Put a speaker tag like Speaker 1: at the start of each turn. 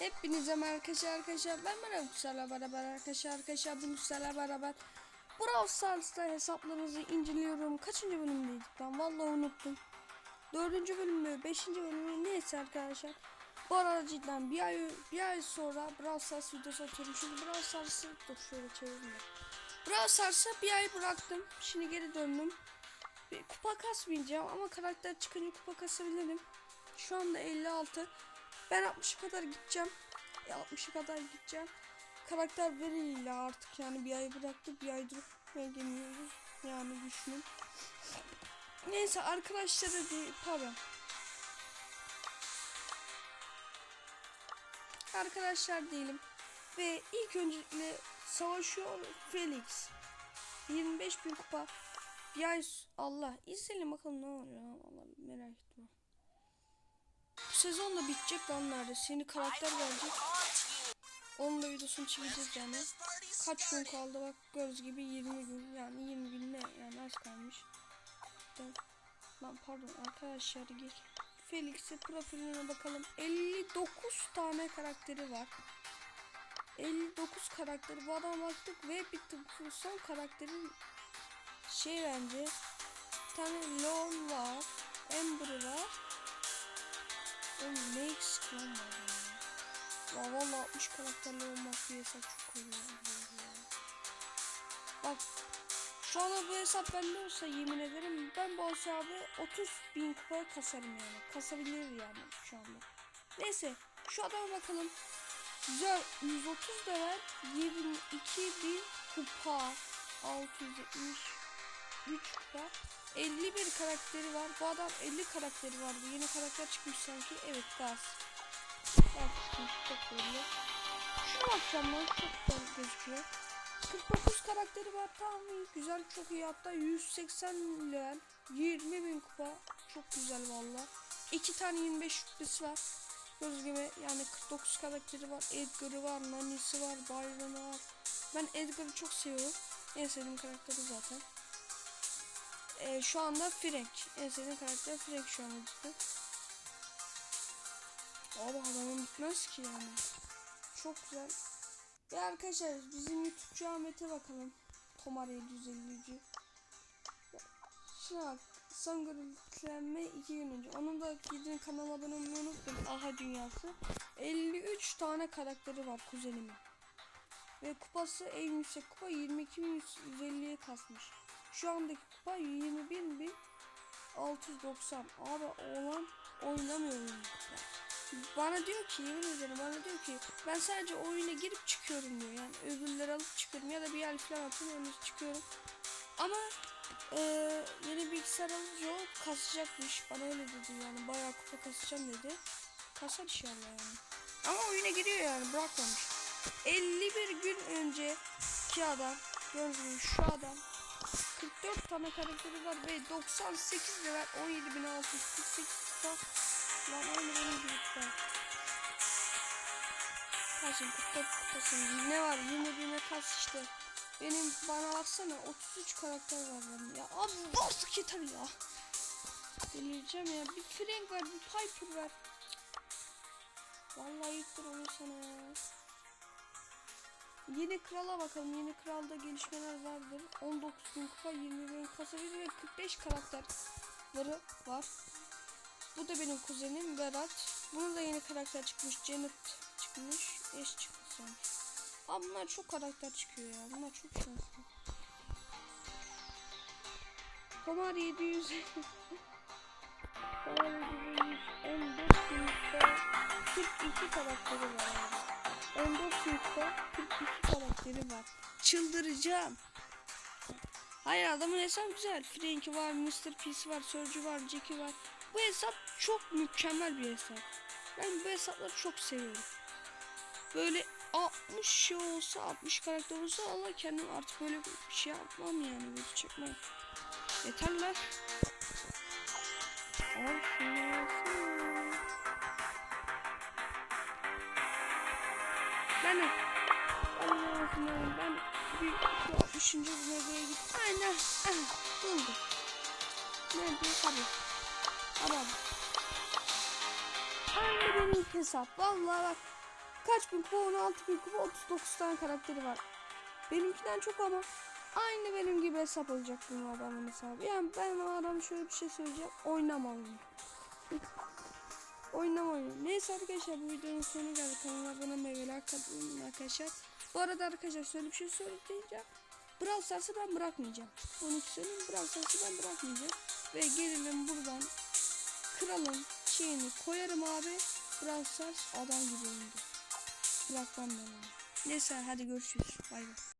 Speaker 1: Hepinize merhaba arkadaşlar arkadaşlar. Ben merhaba Musa'la beraber arkadaşlar arkadaşlar. Bu Musa'la beraber Brawl Stars'ta hesaplarınızı inceliyorum. Kaçıncı bölümdeydik lan? Vallahi unuttum. Dördüncü bölüm mü beşinci bölüm mü neyse arkadaşlar. Bu arada cidden bir ay, bir ay sonra Brawl Stars videosu atıyorum. Şimdi Brawl Stars'ı dur şöyle çevireyim de. Brawl Stars'ı bir ay bıraktım. Şimdi geri döndüm. Bir kupa kasmayacağım ama karakter çıkınca kupa kasabilirim. Şu anda 56 ben 60'a kadar gideceğim. E, 60'a kadar gideceğim. Karakter veriyle artık yani bir ay bıraktık bir aydır gelmiyoruz. Yani düşünün. Neyse arkadaşlara değil pardon. Arkadaşlar diyelim. Ve ilk öncelikle savaşıyor Felix. 25 bin kupa. Bir ay Allah izleyelim bakalım ne oluyor. Allah merak etme. Sezon da bitecek lan neredeyse. Yeni karakter gelecek. Onun da videosunu çekeceğiz yani. Kaç gün kaldı bak gördüğünüz gibi 20 gün yani 20 gün ne yani az kalmış. Lan pardon arkadaşlar gir. Felix'e profiline bakalım. 59 tane karakteri var. 59 karakteri bu adama baktık ve. Bu son karakterin şey bence bir tane Leon var. Amber var. Oğlum ne eksik lan adamın ya. Ya valla 60 karakterli olmak bir hesap çok oluyor. ya. Bak şu anda bu hesap bende olsa yemin ederim ben bu hesabı 30 bin kupaya kasarım yani. Kasabilir yani şu anda. Neyse şu adama bakalım. Güzel 130 level 22 bin kupa 673 kupa 51 karakteri var. Bu adam 50 karakteri vardı. Yeni karakter çıkmış sanki. Evet Gaz. Gaz çıkmış çok belli. Şuna bakacağım lan çok güzel gözüküyor. 49 karakteri var tamam iyi güzel çok iyi hatta 180 level 20 bin kupa çok güzel valla. 2 tane 25 şüphesi var. Göz gibi yani 49 karakteri var. Edgar'ı var, Nani'si var, Byron'ı var. Ben Edgar'ı çok seviyorum. En sevdiğim karakteri zaten. Ee, şu anda Frank. En sevdiğim karakter Frank şu anda cidden. Abi adamın bitmez ki yani. Çok güzel. Ve arkadaşlar bizim YouTube'cu Ahmet'e bakalım. Tomar 753'ü. Şuna bak. Son görüntülenme 2 gün önce. Onun da gidin kanalıma abone olmayı unutmayın. Aha dünyası. 53 tane karakteri var kuzenimin. Ve kupası en yüksek kupa 22.150'ye kasmış. Şu andaki kupa 21.690. Abi oğlan oynamıyor oyunu. Bana diyor ki yemin ederim bana diyor ki ben sadece oyuna girip çıkıyorum diyor. Yani ödülleri alıp çıkıyorum ya da bir yer falan öyle çıkıyorum. Ama eee yeni bilgisayar alınca o kasacakmış. Bana öyle dedi yani bayağı kupa kasacağım dedi. Kasar inşallah yani. Ama oyuna giriyor yani bırakmamış. 51 gün önceki adam gördüğünüz şu adam 44 tane karakteri var ve 98 level 17648 kupa lan aynı benim gibi kupa Kaçın 44 kupasın ne var? 20 bine kas işte. Benim bana baksana 33 karakter var benim. Ya abi artık yeter ya. Delireceğim ya. Bir Frank var bir Piper var. Vallahi yıktır onu sana. ya Yeni krala bakalım. Yeni kralda gelişmeler vardır. 19 bin kupa, 20 bin kasabı ve 45 karakter varı var. Bu da benim kuzenim Berat. Bunun da yeni karakter çıkmış. Janet çıkmış. Eş çıkmış sanki. Abi çok karakter çıkıyor ya. Bunlar çok şanslı. Komar 700 Komar 700 14 bin kupa 42 karakteri var. 14 yılda 42 karakteri var. Çıldıracağım. Hayır adamın hesap güzel. Frank'i var, Mr. Peace var, Surge var, Jackie var. Bu hesap çok mükemmel bir hesap. Ben bu hesapları çok seviyorum. Böyle 60 şey olsa, 60 karakter olsa Allah kendim artık böyle bir şey yapmam yani. Böyle çekmem. Yeter lan. Ben Allah'ım ben bir şu 60. bölgeye git. Aynen. Ah, buldum. Nerede? Tabii. Tamam. Aynı benim hesap. Vallahi bak. kaç bin kupa? 16 bin kupa 39 tane karakteri var. Benimkinden çok ama aynı benim gibi hesap olacak bu adamın hesabı. Yani ben o adam şöyle bir şey söyleyeceğim. Oynama oyunu. Oynama oyunu. Neyse arkadaşlar bu videonun sonu geldi. Kanala abone olmayı ve like atmayı arkadaşlar. Bu arada arkadaşlar şöyle bir şey söyleyeceğim. Brawl Stars'ı ben bırakmayacağım. 12 söyleyeyim Brawl Stars'ı ben bırakmayacağım. Ve gelelim buradan kralın şeyini koyarım abi. Brawl Stars adam gibi oyundu. Bırakmam ben onu. Neyse hadi görüşürüz. Bay bay.